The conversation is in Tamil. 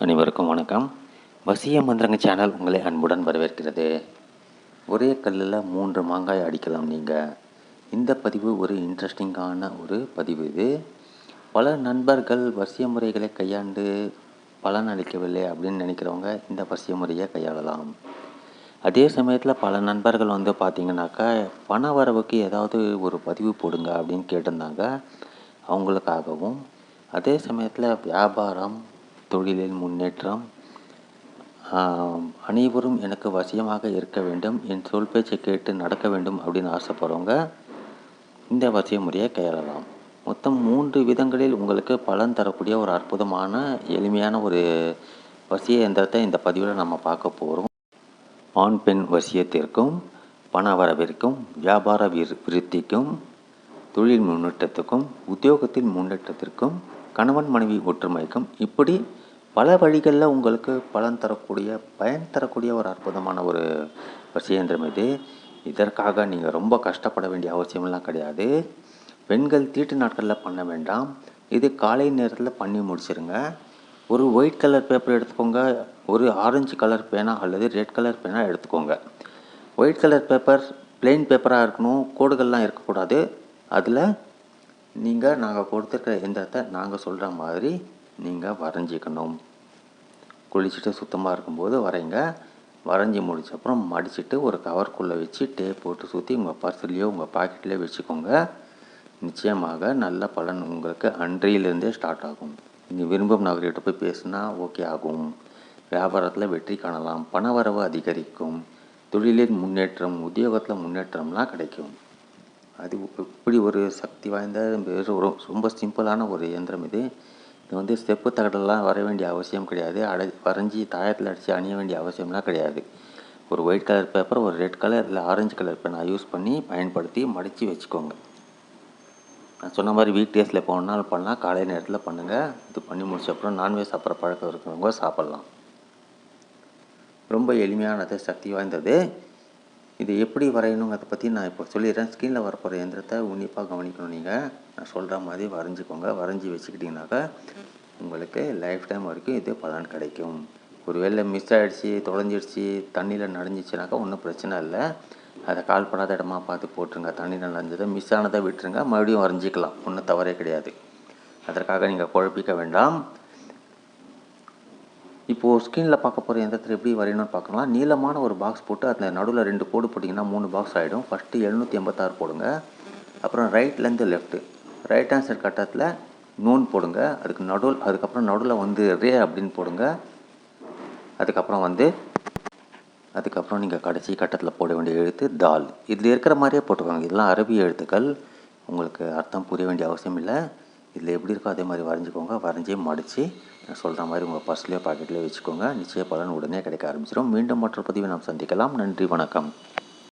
அனைவருக்கும் வணக்கம். வசிய மந்திரங்க சேனல் உங்களை அன்புடன் வரவேற்கிறது. ஒரே கல்லில் மூன்று மாங்காய் அடிக்கலாம் நீங்கள் இந்த பதிவு ஒரு இன்ட்ரெஸ்டிங்கான ஒரு பதிவு இது. பல நண்பர்கள் வசிய முறைகளை கையாண்டு பலன் அளிக்கவில்லை அப்படின்னு நினைக்கிறவங்க இந்த வசிய முறையை கையாளலாம். அதே சமயத்தில் பல நண்பர்கள் வந்து பார்த்திங்கனாக்கா பண வரவுக்கு ஏதாவது ஒரு பதிவு போடுங்க அப்படின்னு கேட்டிருந்தாங்க. அவங்களுக்காகவும். அதே சமயத்தில் வியாபாரம் தொழிலில் முன்னேற்றம். அனைவரும் எனக்கு வசியமாக இருக்க வேண்டும் என் சொல் பேச்சை கேட்டு நடக்க வேண்டும் அப்படின்னு ஆசைப்படுறவங்க இந்த வசிய முறையை கையாளலாம் மொத்தம் மூன்று விதங்களில் உங்களுக்கு பலன் தரக்கூடிய ஒரு அற்புதமான எளிமையான ஒரு வசிய எந்திரத்தை இந்த பதிவில் நம்ம பார்க்க போகிறோம் ஆண் பெண் வசியத்திற்கும் பண வரவிற்கும் வியாபார விரு- விருத்திக்கும் தொழில் முன்னேற்றத்துக்கும் உத்தியோகத்தில் முன்னேற்றத்திற்கும் கணவன் மனைவி ஒற்றுமைக்கும் இப்படி பல வழிகளில் உங்களுக்கு பலன் தரக்கூடிய பயன் தரக்கூடிய ஒரு அற்புதமான ஒரு விஷயந்திரம் இது. இதற்காக நீங்கள் ரொம்ப கஷ்டப்பட வேண்டிய அவசியமெல்லாம் கிடையாது. பெண்கள் தீட்டு நாட்களில் பண்ண வேண்டாம். இது காலை நேரத்தில் பண்ணி முடிச்சிருங்க. ஒரு ஒயிட் கலர் பேப்பர் எடுத்துக்கோங்க. ஒரு ஆரஞ்சு கலர் பேனா அல்லது ரெட் கலர் பேனா எடுத்துக்கோங்க. ஒயிட் கலர் பேப்பர் பிளெயின் பேப்பராக இருக்கணும். கோடுகள்லாம் இருக்கக்கூடாது. அதில் நீங்கள் நாங்கள் கொடுத்துருக்க எந்திரத்தை நாங்கள் சொல்கிற மாதிரி நீங்கள் வரைஞ்சிக்கணும். குளிச்சுட்டு சுத்தமாக இருக்கும்போது வரைங்க. வரைஞ்சி முடிச்சப்புறம் மடிச்சுட்டு ஒரு கவர்க்குள்ளே வச்சு டேப் போட்டு சுற்றி உங்கள் பர்ஸ்லேயோ உங்கள் பாக்கெட்லேயோ வச்சுக்கோங்க. நிச்சயமாக நல்ல பலன் உங்களுக்கு அன்றையிலிருந்தே ஸ்டார்ட் ஆகும். நீங்கள் விரும்பும் நபர்கிட்ட போய் பேசுனா ஓகே ஆகும். வியாபாரத்தில் வெற்றி காணலாம். பண வரவு அதிகரிக்கும். தொழிலில் முன்னேற்றம் உத்தியோகத்தில் முன்னேற்றம்லாம் கிடைக்கும். அது இப்படி ஒரு சக்தி வாய்ந்த ரொம்ப சிம்பிளான ஒரு இயந்திரம் இது. இது வந்து ஸ்டெப்பு தகடெல்லாம் வர வேண்டிய அவசியம் கிடையாது. அடை வரைஞ்சி தாயத்தில் அடித்து அணிய வேண்டிய அவசியம்லாம் கிடையாது. ஒரு ஒயிட் கலர் பேப்பர் ஒரு ரெட் கலர் இல்லை ஆரஞ்சு கலர் பேனா யூஸ் பண்ணி பயன்படுத்தி மடித்து வச்சுக்கோங்க. நான் சொன்ன மாதிரி வீக் டேஸில் போனால் பண்ணலாம். காலை நேரத்தில் பண்ணுங்கள் இது பண்ணி முடிச்ச அப்புறம் நான்வெஜ் சாப்பிட்ற பழக்கம் இருக்கிறவங்க சாப்பிட்லாம். ரொம்ப எளிமையானது சக்தி வாய்ந்தது. இது எப்படி வரையணுங்கிறத பற்றி நான் இப்போ சொல்லிடுறேன். ஸ்க்ரீனில் வரப்போகிற எந்திரத்தை உன்னிப்பாக கவனிக்கணும் நீங்கள் நான் சொல்கிற மாதிரி வரைஞ்சிக்கோங்க. வரைஞ்சி வச்சுக்கிட்டிங்கனாக்கா உங்களுக்கு லைஃப் டைம் வரைக்கும் இது பலன் கிடைக்கும். ஒருவேளை மிஸ் ஆகிடுச்சி தொலைஞ்சிடுச்சு தண்ணியில் நனைஞ்சிச்சுனாக்கா ஒன்றும் பிரச்சனை இல்லை. அதை கால் பண்ணாத இடமா பார்த்து போட்டுருங்க. தண்ணியில் நனைஞ்சதை மிஸ் ஆனதை விட்டுருங்க. மறுபடியும் வரைஞ்சிக்கலாம். ஒன்றும் தவறே கிடையாது. அதற்காக நீங்கள் குழப்பிக்க வேண்டாம். இப்போது ஸ்க்ரீனில் பார்க்க போகிற எந்திரத்தில் எப்படி வரையணும்னு பார்க்கலாம். நீளமான ஒரு பாக்ஸ் போட்டு அதில் நடுவில் ரெண்டு கோடு போட்டிங்கன்னா மூணு பாக்ஸ் ஆகிடும் ஃபஸ்ட்டு எழுநூற்றி எண்பத்தாறு போடுங்க. அப்புறம் ரைட்லேருந்து லெஃப்ட்டு ரைட் ஹேண்ட் சைட் கட்டத்தில் நூன் போடுங்க. அதுக்கு நடுவில் அதுக்கப்புறம் நடுவில் வந்து ரே அப்படின்னு போடுங்க. அதுக்கப்புறம் வந்து அதுக்கப்புறம் நீங்கள் கடைசி கட்டத்தில் போட வேண்டிய எழுத்து தால் இதில் இருக்கிற மாதிரியே போட்டுக்கோங்க. இதெல்லாம் அரபி எழுத்துக்கள். உங்களுக்கு அர்த்தம் புரிய வேண்டிய அவசியம் இல்லை. இதில் எப்படி இருக்கோ அதே மாதிரி வரைஞ்சிக்கோங்க. வரைஞ்சி மடித்து சொல்கிற மாதிரி உங்கள் பர்ஸ்லேயோ பாக்கெட்லேயோ வச்சுக்கோங்க. நிச்சய பலன் உடனே கிடைக்க ஆரம்பிச்சிடும் மீண்டும் மற்ற பதிவை நாம் சந்திக்கலாம். நன்றி வணக்கம்.